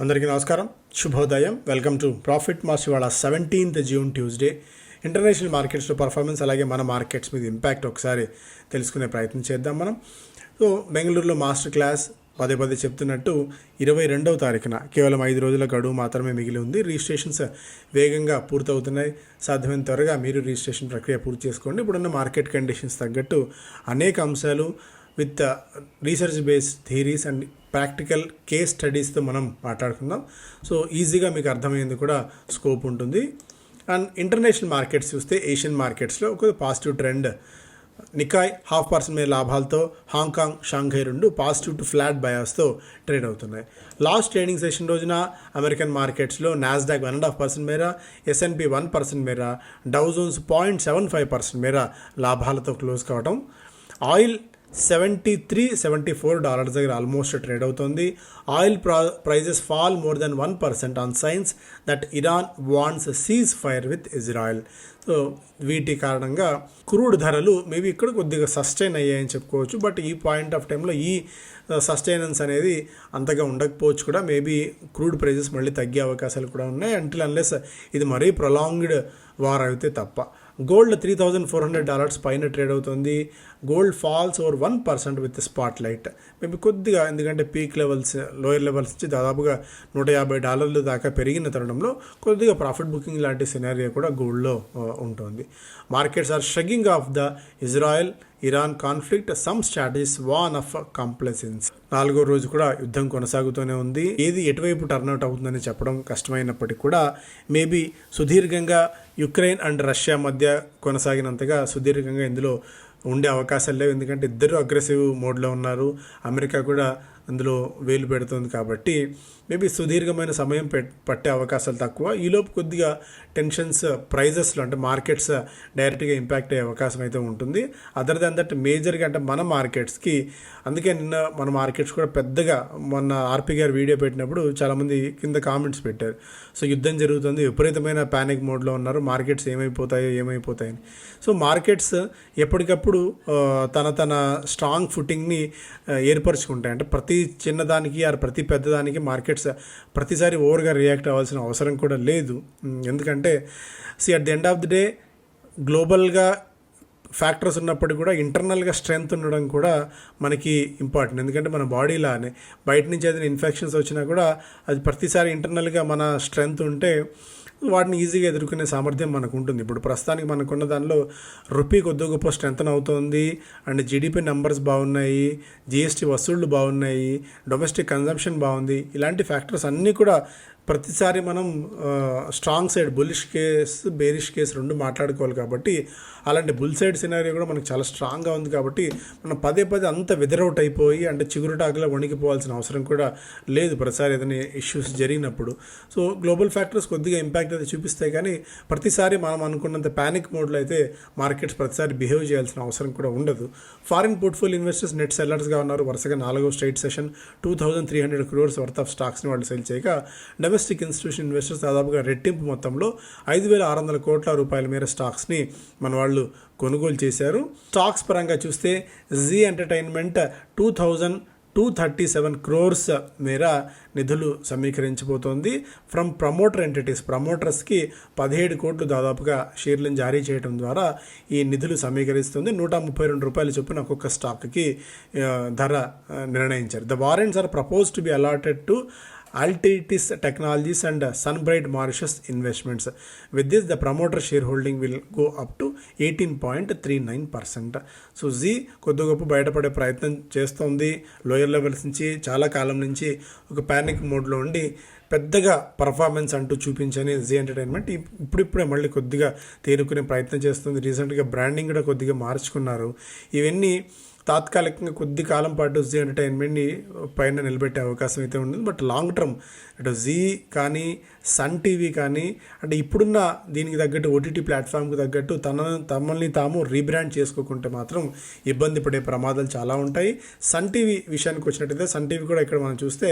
అందరికీ నమస్కారం. శుభోదయం. వెల్కమ్ టు ప్రాఫిట్ మాస్ ఇవాళ సెవెంటీన్త్ జూన్ ట్యూస్డే ఇంటర్నేషనల్ మార్కెట్స్లో పర్ఫార్మెన్స్ అలాగే మన మార్కెట్స్ మీద ఇంపాక్ట్ ఒకసారి తెలుసుకునే ప్రయత్నం చేద్దాం మనం. సో బెంగళూరులో మాస్టర్ క్లాస్ పదే పదే చెప్తున్నట్టు ఇరవై రెండవ తారీఖున కేవలం ఐదు రోజుల గడువు మాత్రమే మిగిలి ఉంది. రిజిస్ట్రేషన్స్ వేగంగా పూర్తవుతున్నాయి. సాధ్యమైన త్వరగా మీరు రిజిస్ట్రేషన్ ప్రక్రియ పూర్తి చేసుకోండి. ఇప్పుడున్న మార్కెట్ కండిషన్స్ తగ్గట్టు అనేక అంశాలు with research based theories and practical case స్టడీస్తో మనం మాట్లాడుకుందాం. సో ఈజీగా మీకు అర్థమయ్యేందుకు కూడా స్కోప్ ఉంటుంది. అండ్ ఇంటర్నేషనల్ మార్కెట్స్ చూస్తే ఏషియన్ మార్కెట్స్లో ఒక positive trend. Nikkei half percent మీద లాభాలతో హాంకాంగ్ షాంఘై రెండు పాజిటివ్ టు ఫ్లాట్ బయాస్తో ట్రేడ్ అవుతున్నాయి. లాస్ట్ ట్రేడింగ్ సెషన్ రోజున అమెరికన్ మార్కెట్స్లో Nasdaq one and half percent మేర S and P one percent మేర Dow Jones point seven five percent మేర లాభాలతో క్లోజ్ కావడం oil seventy three seventy four dollars దగ్గర ఆల్మోస్ట్ ట్రేడ్ అవుతుంది. ఆయిల్ ప్రా prices fall more than one percent on signs that Iran wants ceasefire with Israel so వీటి కారణంగా crude ధరలు maybe ఇక్కడ కొద్దిగా సస్టైన్ అయ్యాయని చెప్పుకోవచ్చు. బట్ ఈ పాయింట్ ఆఫ్ టైంలో ఈ uh, సస్టైనెన్స్ అనేది అంతగా ఉండకపోవచ్చు కూడా. మేబీ క్రూడ్ ప్రైజెస్ మళ్ళీ తగ్గే అవకాశాలు కూడా ఉన్నాయి. అంటిల్ అన్లెస్ ఇది మరీ ప్రొలాంగ్డ్ వార్ అయితే తప్ప. Gold three thousand four hundred dollars పైన ట్రేడ్ అవుతుంది. Gold falls over one percent with spot light. Maybe కొద్దిగా ఎందుకంటే పీక్ లెవెల్స్ లోయర్ లెవెల్స్ నుంచి దాదాపుగా నూట యాభై డాలర్లు దాకా పెరిగిన తరుణంలో కొద్దిగా ప్రాఫిట్ బుకింగ్ లాంటి సినారియో కూడా గోల్డ్లో ఉంటుంది. Markets are shrugging off the Israel Iran conflict some strategists warn of complacence. నాలుగో రోజు కూడా యుద్ధం కొనసాగుతూనే ఉంది. ఏది ఎటువైపు టర్న్అవుట్ అవుతుందని చెప్పడం కష్టమైనప్పటికీ కూడా మేబీ సుదీర్ఘంగా యుక్రెయిన్ అండ్ రష్యా మధ్య కొనసాగినంతగా సుదీర్ఘంగా ఇందులో ఉండే అవకాశాలు లేవు. ఎందుకంటే ఇద్దరు అగ్రెసివ్ మోడ్లో ఉన్నారు. అమెరికా కూడా అందులో వేలు పెడుతుంది కాబట్టి మేబీ సుదీర్ఘమైన సమయం పెట్ పట్టే అవకాశాలు తక్కువ. ఈలోపు కొద్దిగా టెన్షన్స్ ప్రైజెస్లో అంటే మార్కెట్స్ డైరెక్ట్గా ఇంపాక్ట్ అయ్యే అవకాశం అయితే ఉంటుంది. అదర్ దాన్ దట్ మేజర్గా అంటే మన మార్కెట్స్కి అందుకే నిన్న మన మార్కెట్స్ కూడా పెద్దగా మొన్న ఆర్పి గారు వీడియో పెట్టినప్పుడు చాలామంది కింద కామెంట్స్ పెట్టారు. సో యుద్ధం జరుగుతుంది విపరీతమైన ప్యానిక్ మోడ్లో ఉన్నారు మార్కెట్స్ ఏమైపోతాయో ఏమైపోతాయని. సో మార్కెట్స్ ఎప్పటికప్పుడు తన తన స్ట్రాంగ్ ఫుటింగ్ని ఏర్పరచుకుంటాయి. అంటే ప్రతి చిన్నదానికి ఆ ప్రతి పెద్దదానికి మార్కెట్ క్రికెట్స్ ప్రతిసారి ఓవర్గా రియాక్ట్ అవ్వాల్సిన అవసరం కూడా లేదు. ఎందుకంటే see at the end of the day గ్లోబల్గా factors ఉన్నప్పటికీ కూడా ఇంటర్నల్గా స్ట్రెంగ్త్ ఉండడం కూడా మనకి ఇంపార్టెంట్ ఎందుకంటే మన బాడీలానే బయట నుంచి ఏదైనా ఇన్ఫెక్షన్స్ వచ్చినా కూడా అది ప్రతిసారి ఇంటర్నల్గా మన స్ట్రెంగ్త్ ఉంటే వాటిని ఈజీగా ఎదుర్కొనే సామర్థ్యం మనకు ఉంటుంది ఇప్పుడు ప్రస్తుతానికి మనకున్న దానిలో రూపీ కొద్ది గొప్ప స్ట్రెంగ్తన్ అవుతుంది. అండ్ జీడిపి నెంబర్స్ బాగున్నాయి. జిఎస్టీ వసూళ్ళు బాగున్నాయి. డొమెస్టిక్ కన్జంప్షన్ బాగుంది. ఇలాంటి ఫ్యాక్టర్స్ అన్నీ కూడా ప్రతిసారి మనం strong side bullish case bearish case రెండు మాట్లాడుకోవాలి కాబట్టి అలాంటి బుల్ సైడ్ సినారీ కూడా మనకు చాలా స్ట్రాంగ్గా ఉంది కాబట్టి మనం పదే పదే అంత వెదరౌట్ అయిపోయి అంటే చిగురుటాకులా వణికిపోవాల్సిన అవసరం కూడా లేదు ప్రతిసారి ఏదైనా ఇష్యూస్ జరిగినప్పుడు. సో గ్లోబల్ ఫ్యాక్టర్స్ కొద్దిగా ఇంపాక్ట్ అయితే చూపిస్తాయి కానీ ప్రతిసారి మనం అనుకున్నంత ప్యానిక్ మోడ్లో అయితే మార్కెట్స్ ప్రతిసారి బిహేవ్ చేయాల్సిన అవసరం కూడా ఉండదు. ఫారిన్ పోర్ట్ఫోలియో ఇన్వెస్టర్స్ నెట్ సెల్లర్స్గా ఉన్నారు. వరుసగా నాలుగో straight session two thousand three hundred crores worth of స్టాక్స్ని వాళ్ళు సెల్ చేయగా డొమెస్టిక్ ఇన్స్టిట్యూషన్ ఇన్వెస్టర్స్ దాదాపుగా రెట్టింపు మొత్తంలో ఐదు వేల ఆరు వందల కోట్ల రూపాయల మేర స్టాక్స్ని మన వాళ్ళు కొనుగోలు చేశారు. స్టాక్స్ పరంగా చూస్తే Zee entertainment two thousand two thirty seven crores మేర నిధులు సమీకరించబోతోంది. ఫ్రమ్ ప్రమోటర్ ఎంటిటీస్ ప్రమోటర్స్కి పదిహేడు కోట్లు దాదాపుగా షేర్లను జారీ చేయడం ద్వారా ఈ నిధులు సమీకరిస్తుంది. నూట ముప్పై రెండు రూపాయలు చొప్పున ఒక్కొక్క స్టాక్కి ధర నిర్ణయించారు. The warrants are propose to be allotted to Altitis Technologies and విత్ Sunbright Mauritius Investments. With this, the promoter shareholding will go up to 18.39%. So Zee కొద్ది గొప్ప బయటపడే ప్రయత్నం చేస్తోంది లోయర్ లెవెల్స్ నుంచి చాలా కాలం నుంచి ఒక ప్యానిక్ మోడ్లో ఉండి పెద్దగా పర్ఫార్మెన్స్ అంటూ చూపించని జీ ఎంటర్టైన్మెంట్ ఇప్పుడిప్పుడే మళ్ళీ కొద్దిగా తేరుకునే ప్రయత్నం చేస్తుంది రీసెంట్గా బ్రాండింగ్ కూడా కొద్దిగా మార్చుకున్నారు ఇవన్నీ తాత్కాలికంగా కొద్ది కాలం పాటు జీ ఎంటర్టైన్మెంట్ని పైన నిలబెట్టే అవకాశం అయితే ఉంటుంది బట్ లాంగ్ టర్మ్ అటు జీ కానీ సన్ టీవీ కానీ అంటే ఇప్పుడున్న దీనికి తగ్గట్టు ఓటీటీ ప్లాట్ఫామ్కి తగ్గట్టు తన తమల్ని తాము రీబ్రాండ్ చేసుకోకుంటే మాత్రం ఇబ్బంది పడే ప్రమాదాలు చాలా ఉంటాయి. సన్ టీవీ విషయానికి వచ్చినట్టయితే సన్ టీవీ కూడా ఇక్కడ మనం చూస్తే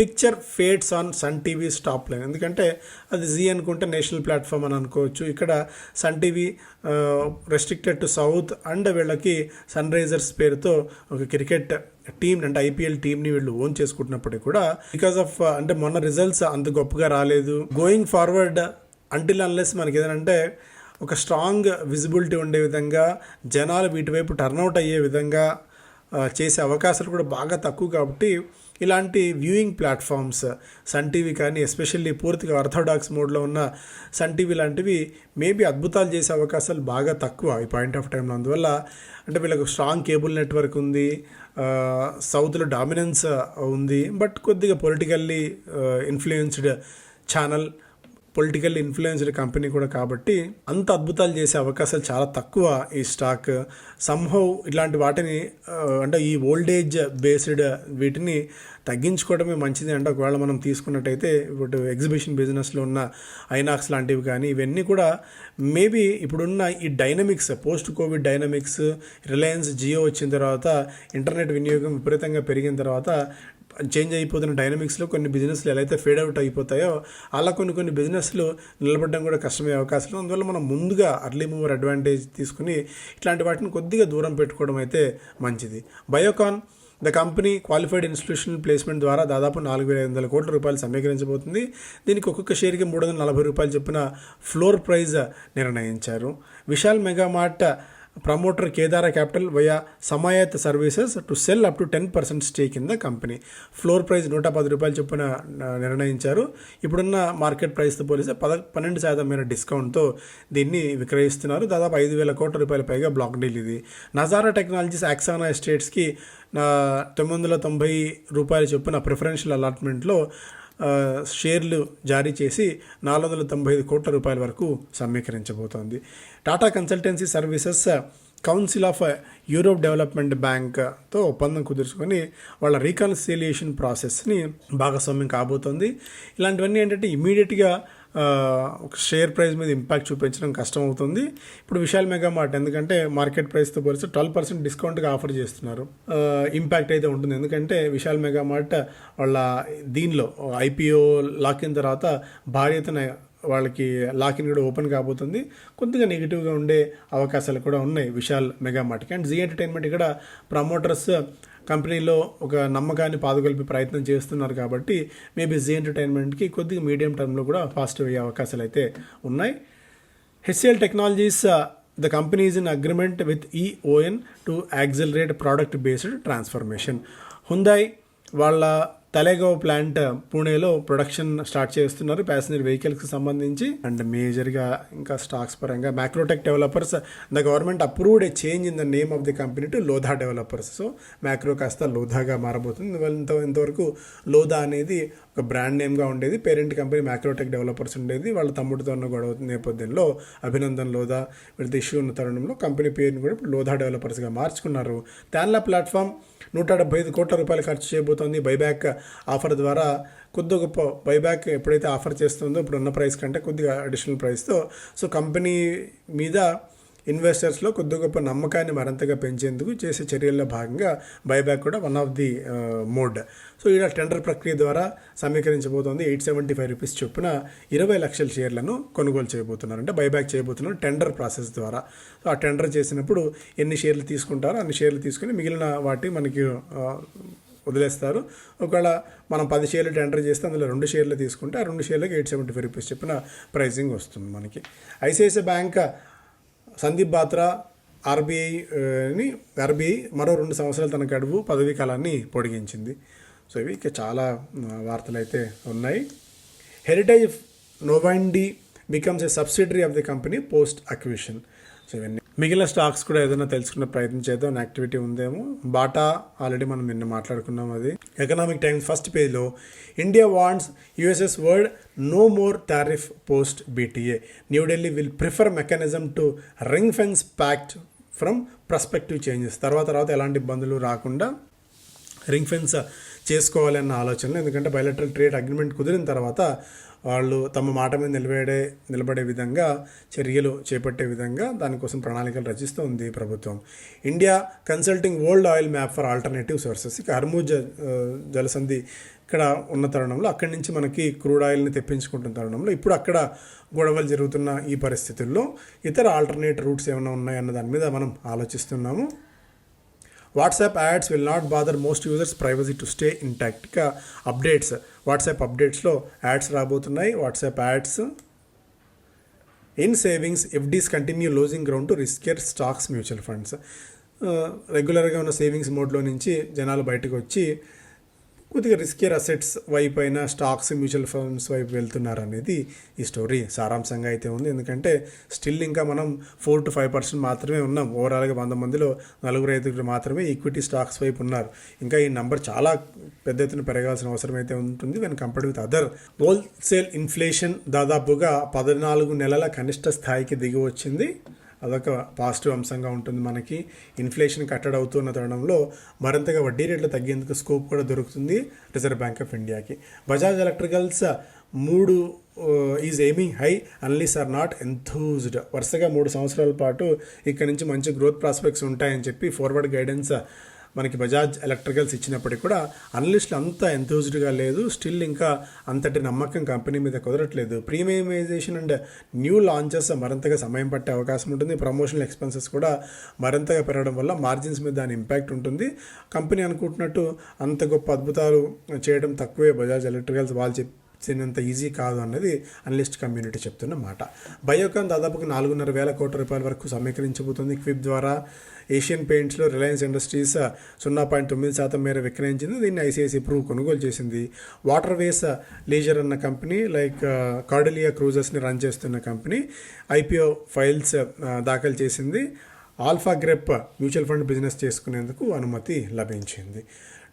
picture fades on Sun TV stop line. ఎందుకంటే అది జీ అనుకుంటే నేషనల్ ప్లాట్ఫామ్ అని అనుకోవచ్చు. ఇక్కడ Sun TV restricted to south and వీళ్ళకి సన్ రైజర్స్ పేరుతో ఒక క్రికెట్ టీం అంటే ఐపీఎల్ టీంని వీళ్ళు ఓన్ చేసుకుంటున్నప్పటికీ కూడా బికాస్ ఆఫ్ uh, అంటే మొన్న రిజల్ట్స్ అంత గొప్పగా రాలేదు. గోయింగ్ ఫార్వర్డ్ అంటిల్ అన్లెస్ మనకి ఏదంటే ఒక స్ట్రాంగ్ విజిబిలిటీ ఉండే విధంగా జనాలు వీటి వైపు టర్న్అవుట్ అయ్యే విధంగా uh, చేసే అవకాశాలు కూడా బాగా తక్కువ కాబట్టి ఇలాంటి వ్యూయింగ్ ప్లాట్ఫామ్స్ సన్ టీవీ కానీ ఎస్పెషల్లీ పూర్తిగా ఆర్థోడాక్స్ మోడ్లో ఉన్న సన్ టీవీ లాంటివి మేబీ అద్భుతాలు చేసే అవకాశాలు బాగా తక్కువ ఈ పాయింట్ ఆఫ్ టైంలో అందువల్ల అంటే వీళ్ళకు స్ట్రాంగ్ కేబుల్ నెట్వర్క్ ఉంది సౌత్లో డామినెన్స్ ఉంది బట్ కొద్దిగా politically influenced channel political influenced company కూడా కాబట్టి అంత అద్భుతాలు చేసే అవకాశాలు చాలా తక్కువ ఈ స్టాక్ సంహౌ ఇలాంటి వాటిని అంటే ఈ ఓల్డేజ్ బేస్డ్ వీటిని తగ్గించుకోవడమే మంచిది అంటే ఒకవేళ మనం తీసుకున్నట్టయితే ఇప్పుడు ఎగ్జిబిషన్ బిజినెస్లో ఉన్న ఐనాక్స్ లాంటివి కానీ ఇవన్నీ కూడా మేబీ ఇప్పుడున్న ఈ dynamics post covid dynamics Reliance Jio వచ్చిన తర్వాత ఇంటర్నెట్ వినియోగం విపరీతంగా పెరిగిన తర్వాత చేంజ్ అయిపోతున్న డైనమిక్స్లో కొన్ని బిజినెస్లు ఎలా అయితే ఫేడ్ అవుట్ అయిపోతాయో అలా కొన్ని కొన్ని బిజినెస్ బిజినెస్లు నిలబడడం కూడా కష్టమయ్యే అవకాశం. అందువల్ల మనం ముందుగా అర్లీ మూవర్ అడ్వాంటేజ్ తీసుకుని ఇట్లాంటి వాటిని కొద్దిగా దూరం పెట్టుకోవడం అయితే మంచిది. Biocon the company qualified institutional placement ద్వారా దాదాపు నాలుగు వేల ఐదు వందల కోట్ల రూపాయలు సమీకరించబోతుంది. దీనికి ఒక్కొక్క షేర్కి మూడు వందల నలభై రూపాయలు చొప్పున ఫ్లోర్ ప్రైజ్ నిర్ణయించారు. Vishal Megamart promoter Kedara capital via Samayat services to sell up to ten percent stake in the company floor price నూట పది రూపాయలు చొప్పున నిర్ణయించారు. ఇప్పుడున్న మార్కెట్ ప్రైస్తో పోలిస్తే పద పన్నెండు శాతం మేర డిస్కౌంట్తో దీన్ని విక్రయిస్తున్నారు. దాదాపు ఐదు వేల కోట్ల రూపాయల పైగా బ్లాక్ డీల్ ఇది. నజారా టెక్నాలజీస్ యాక్సానా ఎస్టేట్స్కి తొమ్మిది వందల తొంభై రూపాయల చొప్పున ప్రిఫరెన్షియల్ అలాట్మెంట్లో షేర్లు జారీ చేసి నాలుగు వందల తొంభై ఐదు కోట్ల రూపాయల వరకు సమీకరించబోతోంది. Tata consultancy services council of Europe development బ్యాంక్తో ఒప్పందం కుదుర్చుకొని వాళ్ళ రీకన్సిలియేషన్ ప్రాసెస్ని భాగస్వామ్యం కాబోతోంది. ఇలాంటివన్నీ ఏంటంటే ఇమీడియట్గా ఒక షేర్ ప్రైస్ మీద ఇంపాక్ట్ చూపించడం కష్టం అవుతుంది ఇప్పుడు విశాల్ మెగా మార్ట్ ఎందుకంటే మార్కెట్ ప్రైస్తో పోలిస్తే ట్వెల్వ్ పర్సెంట్ డిస్కౌంట్గా ఆఫర్ చేస్తున్నారు. ఇంపాక్ట్ అయితే ఉంటుంది. ఎందుకంటే విశాల్ మెగా మార్ట్ వాళ్ళ దీనిలో ఐపీఓ లాక్ అయిన తర్వాత భారీ ఎత్తున వాళ్ళకి లాకిన్ కూడా ఓపెన్ కాబోతుంది. కొద్దిగా నెగిటివ్గా ఉండే అవకాశాలు కూడా ఉన్నాయి విశాల్ మెగా మార్ట్కి అండ్ జీ ఎంటర్టైన్మెంట్ ఇక్కడ ప్రమోటర్స్ కంపెనీలో ఒక నమ్మకాన్ని పాదుకొల్పే ప్రయత్నం చేస్తున్నారు కాబట్టి మేబీ జీ ఎంటర్టైన్మెంట్కి కొద్దిగా మీడియం టర్మ్లో కూడా పాజిటివ్ అయ్యే అవకాశాలు అయితే ఉన్నాయి. HCL technologies the company is in agreement with EON to accelerate product based transformation Hyundai వాళ్ళ తలేగావ్ ప్లాంట్ పూణేలో ప్రొడక్షన్ స్టార్ట్ చేస్తున్నారు. ప్యాసింజర్ వెహికల్స్కి సంబంధించి. అండ్ మేజర్గా ఇంకా స్టాక్స్ పరంగా Macrotech developers the government approved a change in the name of the company to Lodha developers. So macro కాస్త లోధాగా మారబోతుంది. ఇంత ఇంతవరకు లోధా అనేది ఒక బ్రాండ్ నేమ్గా ఉండేది. పేరెంట్ కంపెనీ మ్యాక్రోటెక్ డెవలపర్స్ ఉండేది. వాళ్ళ తమ్ముడితో ఉన్న గొడవ నేపథ్యంలో అభినందన్ లోధా వీళ్ళతో ఇష్యూ ఉన్న తరుణంలో కంపెనీ పేరుని కూడా ఇప్పుడు లోధా డెవలపర్స్గా మార్చుకున్నారు. తాన్లా ప్లాట్ఫామ్ నూట డెబ్బై ఐదు కోట్ల రూపాయలు ఖర్చు చేయబోతోంది. బైబ్యాక్ ఆఫర్ ద్వారా కొద్ది గొప్ప బైబ్యాక్ ఎప్పుడైతే ఆఫర్ చేస్తుందో ఇప్పుడు ఉన్న ప్రైస్ కంటే కొద్దిగా అడిషనల్ ప్రైస్తో సో కంపెనీ మీద ఇన్వెస్టర్స్లో కొద్ది గొప్ప నమ్మకాన్ని మరింతగా పెంచేందుకు చేసే చర్యల్లో భాగంగా బైబ్యాక్ కూడా one of the mode so ఇలా టెండర్ ప్రక్రియ ద్వారా సమీకరించబోతోంది. ఎయిట్ సెవెంటీ ఫైవ్ రూపీస్ చొప్పున ఇరవై లక్షల షేర్లను కొనుగోలు చేయబోతున్నారు అంటే బైబ్యాక్ చేయబోతున్నారు టెండర్ ప్రాసెస్ ద్వారా. సో ఆ టెండర్ చేసినప్పుడు ఎన్ని షేర్లు తీసుకుంటారో అన్ని షేర్లు తీసుకుని మిగిలిన వాటి మనకి uh, వదిలేస్తారు. ఒకవేళ మనం పది షేర్లు టెండర్ చేస్తే అందులో రెండు షేర్లు తీసుకుంటే ఆ రెండు షేర్లకు ఎయిట్ సెవెంటీ ఫైవ్ రూపీస్ చెప్పిన ప్రైసింగ్ వస్తుంది మనకి. ICICI bank Sandeep Batra RBI RBI మరో రెండు సంవత్సరాలు తన గడువు పదవీ కాలాన్ని పొడిగించింది. సో ఇవి చాలా వార్తలు అయితే ఉన్నాయి. Heritage Novandi becomes a subsidiary of the company post acquisition so ఇవన్నీ మిగిలిన స్టాక్స్ కూడా ఏదైనా తెలుసుకునే ప్రయత్నం చేద్దాం యాక్టివిటీ ఉందేమో. బాటా ఆల్రెడీ మనం నిన్న మాట్లాడుకున్నాం అది. ఎకనామిక్ టైమ్స్ ఫస్ట్ పేజ్లో India wants US's word no more tariff post BTA New Delhi will prefer mechanism to ring fence pact from prospective changes తర్వాత తర్వాత ఎలాంటి ఇబ్బందులు రాకుండా రింగ్ ఫెన్స్ చేసుకోవాలి అన్న ఎందుకంటే బయలటరల్ ట్రేడ్ అగ్రిమెంట్ కుదిరిన తర్వాత వాళ్ళు తమ మాట మీద నిలబడే నిలబడే విధంగా చర్యలు చేపట్టే విధంగా దానికోసం ప్రణాళికలు రచిస్తూ ఉంది ప్రభుత్వం. India consulting world oil map for alternative sources ఇక హర్మూజ్ జలసంధి ఇక్కడ ఉన్న తరుణంలో అక్కడి నుంచి మనకి క్రూడ్ ఆయిల్ని తెప్పించుకుంటున్న తరుణంలో ఇప్పుడు అక్కడ గొడవలు జరుగుతున్న ఈ పరిస్థితుల్లో ఇతర ఆల్టర్నేట్ రూట్స్ ఏమైనా ఉన్నాయన్న దాని మీద మనం ఆలోచిస్తున్నాము. WhatsApp ads will not bother most users privacy to stay intact ఇక అప్డేట్స్ వాట్సాప్ అప్డేట్స్లో యాడ్స్ రాబోతున్నాయి. WhatsApp ads. In savings FDs continue losing ground to riskier stocks mutual funds రెగ్యులర్గా ఉన్న సేవింగ్స్ మోడ్లో నుంచి జనాలు బయటకు వచ్చి కొద్దిగా రిస్కియర్ అసెట్స్ వైపు అయినా స్టాక్స్ మ్యూచువల్ ఫండ్స్ వైపు వెళ్తున్నారు అనేది ఈ స్టోరీ సారాంశంగా అయితే ఉంది. ఎందుకంటే స్టిల్ ఇంకా మనం ఫోర్ టు ఫైవ్ పర్సెంట్ మాత్రమే ఉన్నాం. ఓవరాల్గా వంద మందిలో నలుగురు ఐదుగురు మాత్రమే ఈక్విటీ స్టాక్స్ వైపు ఉన్నారు. ఇంకా ఈ నంబర్ చాలా పెద్ద ఎత్తున పెరగాల్సిన అవసరం అయితే ఉంటుంది. When compared with other wholesale inflation దాదాపుగా పద్నాలుగు నెలల కనిష్ట స్థాయికి దిగి వచ్చింది. అదొక పాజిటివ్ అంశంగా ఉంటుంది మనకి. ఇన్ఫ్లేషన్ కట్టడి అవుతున్న తరుణంలో మరింతగా వడ్డీ రేట్లు తగ్గేందుకు స్కోప్ కూడా దొరుకుతుంది రిజర్వ్ బ్యాంక్ ఆఫ్ ఇండియాకి. బజాజ్ ఎలక్ట్రికల్స్ మూడు is aiming high. Unless are not enthused. వరుసగా మూడు సంవత్సరాల పాటు ఇక్కడ నుంచి మంచి గ్రోత్ ప్రాస్పెక్ట్స్ ఉంటాయని చెప్పి ఫార్వర్డ్ గైడెన్స్ మనకి బజాజ్ ఎలక్ట్రికల్స్ ఇచ్చినప్పటికీ కూడా అనలిస్టులు అంత ఎంతూజ్డ్గా లేదు. స్టిల్ ఇంకా అంతటి నమ్మకం కంపెనీ మీద కుదరట్లేదు. ప్రీమియమైజేషన్ అండ్ న్యూ లాంచెస్ మరింతగా సమయం పట్టే అవకాశం ఉంటుంది. ప్రమోషనల్ ఎక్స్పెన్సెస్ కూడా మరింతగా పెరగడం వల్ల మార్జిన్స్ మీద దాని ఇంపాక్ట్ ఉంటుంది. కంపెనీ అనుకుంటున్నట్టు అంత గొప్ప అద్భుతాలు చేయడం తక్కువే బజాజ్ ఎలక్ట్రికల్స్ వాళ్ళు చెప్పి చిన్నంత ఈజీ కాదు అన్నది అనలిస్ట్ కమ్యూనిటీ చెప్తున్న మాట. బయోకాన్ దాదాపుగా నాలుగున్నర వేల కోట్ల రూపాయల వరకు సమీకరించబోతుంది. క్విప్ ద్వారా ఏషియన్ పెయింట్స్లో రిలయన్స్ ఇండస్ట్రీస్ సున్నా పాయింట్ తొమ్మిది శాతం మేర విక్రయించింది. దీన్ని ఐసీఐసీ ప్రూవ్ కొనుగోలు చేసింది. వాటర్ వేస్ లీజర్ అన్న కంపెనీ లైక్ కార్డలియా క్రూజర్స్ని రన్ చేస్తున్న కంపెనీ ఐపీఓ ఫైల్స్ దాఖలు చేసింది. Alpha Grep mutual fund business చేసుకునేందుకు అనుమతి లభించింది.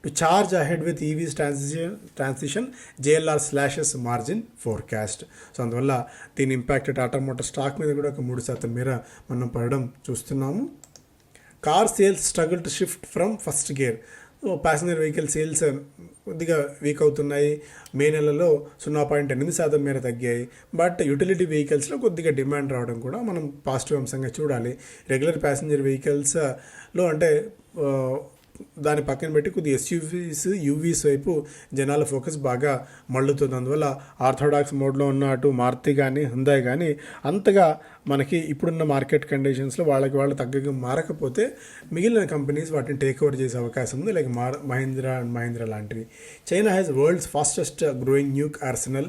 To charge ahead with EVs transition transition JLR slashes margin forecast so అందువల్ల దీని ఇంపాక్ట్ టాటా మోటార్ స్టాక్ మీద కూడా ఒక మూడు శాతం మేర మనం పడడం చూస్తున్నాము. Car sales struggle to shift from first gear passenger vehicle sales కొద్దిగా వీక్ అవుతున్నాయి. మే నెలలో సున్నా పాయింట్ ఎనిమిది శాతం మేర తగ్గాయి. బట్ యూటిలిటీ వెహికల్స్లో కొద్దిగా డిమాండ్ రావడం కూడా మనం పాజిటివ్ అంశంగా చూడాలి. రెగ్యులర్ ప్యాసింజర్ వెహికల్స్లో అంటే దాని పక్కన పెట్టి కొద్ది ఎస్యూవీస్ యూవీస్ వైపు జనాల ఫోకస్ బాగా మళ్ళుతుంది. అందువల్ల ఆర్థోడాక్స్ మోడ్లో ఉన్న అటు మారుతి కానీ హుందాయ్ కానీ అంతగా మనకి ఇప్పుడున్న మార్కెట్ కండిషన్స్లో వాళ్ళకి వాళ్ళు తగ్గగా మారకపోతే మిగిలిన కంపెనీస్ వాటిని టేక్ ఓవర్ చేసే అవకాశం ఉంది. లైక్ మార్ మహీంద్రా అండ్ మహీంద్రా లాంటివి. China has world's fastest growing nuke arsenal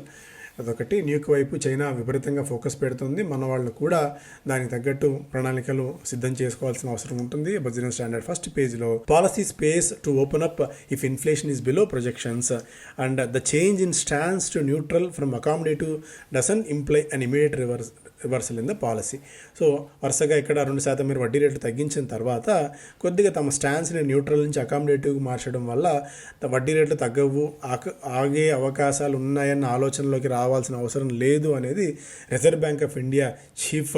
అదొకటి. న్యూక్ వైపు చైనా విపరీతంగా ఫోకస్ పెడుతుంది. మన వాళ్ళు కూడా దానికి తగ్గట్టు ప్రణాళికలు సిద్ధం చేసుకోవాల్సిన అవసరం ఉంటుంది. బిజినెస్ స్టాండర్డ్ ఫస్ట్ పేజ్లో policy space to open up if inflation is below projections and the change in stance to neutral from accommodative doesn't imply an immediate reverse reversal in the policy. So వరుసగా ఇక్కడ రెండు శాతం మీరు వడ్డీ రేట్లు తగ్గించిన తర్వాత కొద్దిగా తమ స్టాన్స్ని న్యూట్రల్ నుంచి అకామిడేటివ్గా మార్చడం వల్ల వడ్డీ రేట్లు తగ్గవు ఆక- ఆగే అవకాశాలు ఉన్నాయన్న ఆలోచనలోకి రావాల్సిన అవసరం లేదు అనేది reserve bank of India chief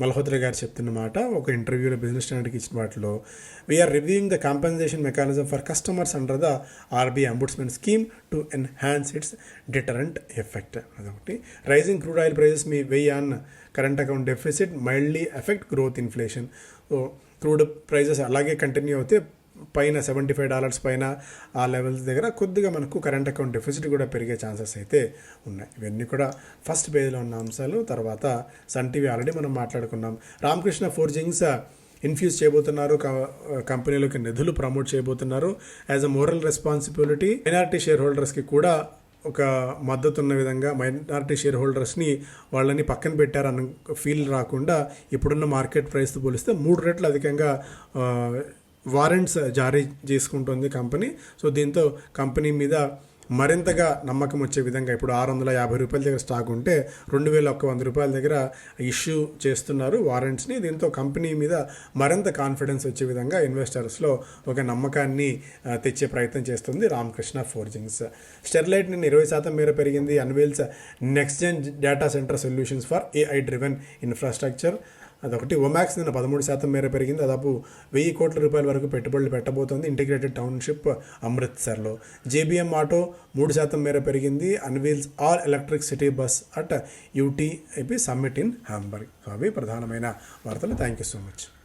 Malhotra గారు చెప్తున్న మాట. ఒక ఇంటర్వ్యూలో బిజినెస్ స్టాండర్డ్కి ఇచ్చిన వాటిలో we're reviewing the compensation mechanism for customers under the RBI ombudsman scheme to enhance its deterrent effect అదొకటి. Rising crude oil prices may weigh on current account deficit mildly effect growth inflation so crude prices అలాగే continue అవుతే పైన seventy five dollars పైన ఆ levels దగ్గర కొద్దిగా మనకు current account deficit కూడా పెరిగే ఛాన్సెస్ అయితే ఉన్నాయి. ఇవన్నీ కూడా ఫస్ట్ పేజ్లో ఉన్న అంశాలు తర్వాత సన్ టీవీ ఆల్రెడీ మనం మాట్లాడుకున్నాం. రామకృష్ణ ఫోర్జింగ్స్ ఇన్ఫ్యూజ్ చేయబోతున్నారు. కంపెనీలకు నిధులు ప్రమోట్ చేయబోతున్నారు. As a moral responsibility minority share హోల్డర్స్కి కూడా ఒక మద్దతు ఉన్న విధంగా మైనారిటీ షేర్ హోల్డర్స్ని వాళ్ళని పక్కన పెట్టారన్న ఫీల్ రాకుండా ఇప్పుడున్న మార్కెట్ ప్రైస్తో పోలిస్తే మూడు రెట్లు అధికంగా వారెంట్స్ జారీ చేసుకుంటుంది కంపెనీ. సో దీంతో కంపెనీ మీద మరింతగా నమ్మకం వచ్చే విధంగా ఇప్పుడు ఆరు వందల యాభై రూపాయల దగ్గర స్టాక్ ఉంటే రెండు వేల ఒక్క వంద రూపాయల దగ్గర ఇష్యూ చేస్తున్నారు వారెంట్స్ని. దీంతో కంపెనీ మీద మరింత కాన్ఫిడెన్స్ వచ్చే విధంగా ఇన్వెస్టర్స్లో ఒక నమ్మకాన్ని తెచ్చే ప్రయత్నం చేస్తుంది రామకృష్ణ ఫోర్జింగ్స్. స్టెర్లైట్ నిన్న ఇరవై శాతం మేర పెరిగింది unveils next gen data centre solutions for AI driven infrastructure. అదొకటి. ఒమాక్స్ నిన్న పదమూడు శాతం మేర పెరిగింది. దాదాపు వెయ్యి కోట్ల రూపాయల వరకు పెట్టుబడులు పెట్టబోతోంది ఇంటిగ్రేటెడ్ టౌన్షిప్ అమృత్సర్లో జేబీఎం ఆటో మూడు శాతం మేర పెరిగింది. Unveils all electric city bus at UITP summit in Hamburg అవి ప్రధానమైన వార్తలు. Thank you so much